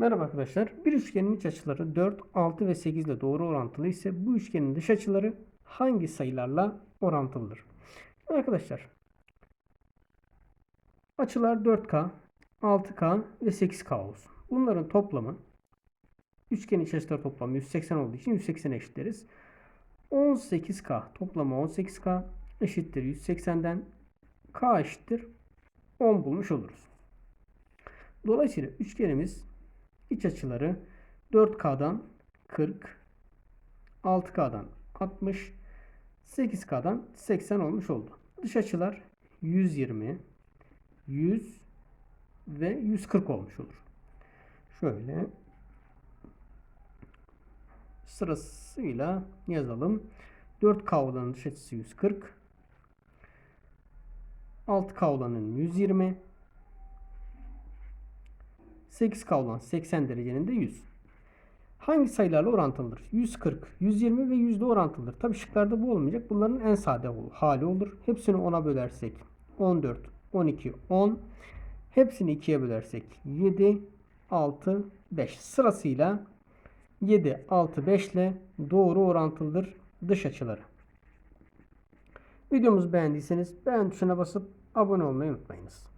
Merhaba arkadaşlar. Bir üçgenin iç açıları 4, 6 ve 8 ile doğru orantılı ise bu üçgenin dış açıları hangi sayılarla orantılıdır? Arkadaşlar açılar 4K, 6K ve 8K olsun. Bunların toplamı üçgenin iç açıları toplamı 180 olduğu için 180 eşitleriz. 18K toplamı 18K eşittir 180'den K eşittir 10 bulmuş oluruz. Dolayısıyla üçgenimiz iç açıları 4K'dan 40, 6K'dan 60, 8K'dan 80 olmuş oldu. Dış açılar 120, 100 ve 140 olmuş olur. Şöyle sırasıyla yazalım. 4K olanın dış açısı 140, 6K olanın 120, 8K olan 80 derecenin de 100. Hangi sayılarla orantılıdır? 140, 120 ve 100 de orantılıdır. Tabi şıklarda bu olmayacak. Bunların en sade hali olur. Hepsini 10'a bölersek 14, 12, 10. Hepsini 2'ye bölersek 7, 6, 5. Sırasıyla 7, 6, 5 ile doğru orantılıdır dış açıları. Videomuzu beğendiyseniz beğen tuşuna basıp abone olmayı unutmayınız.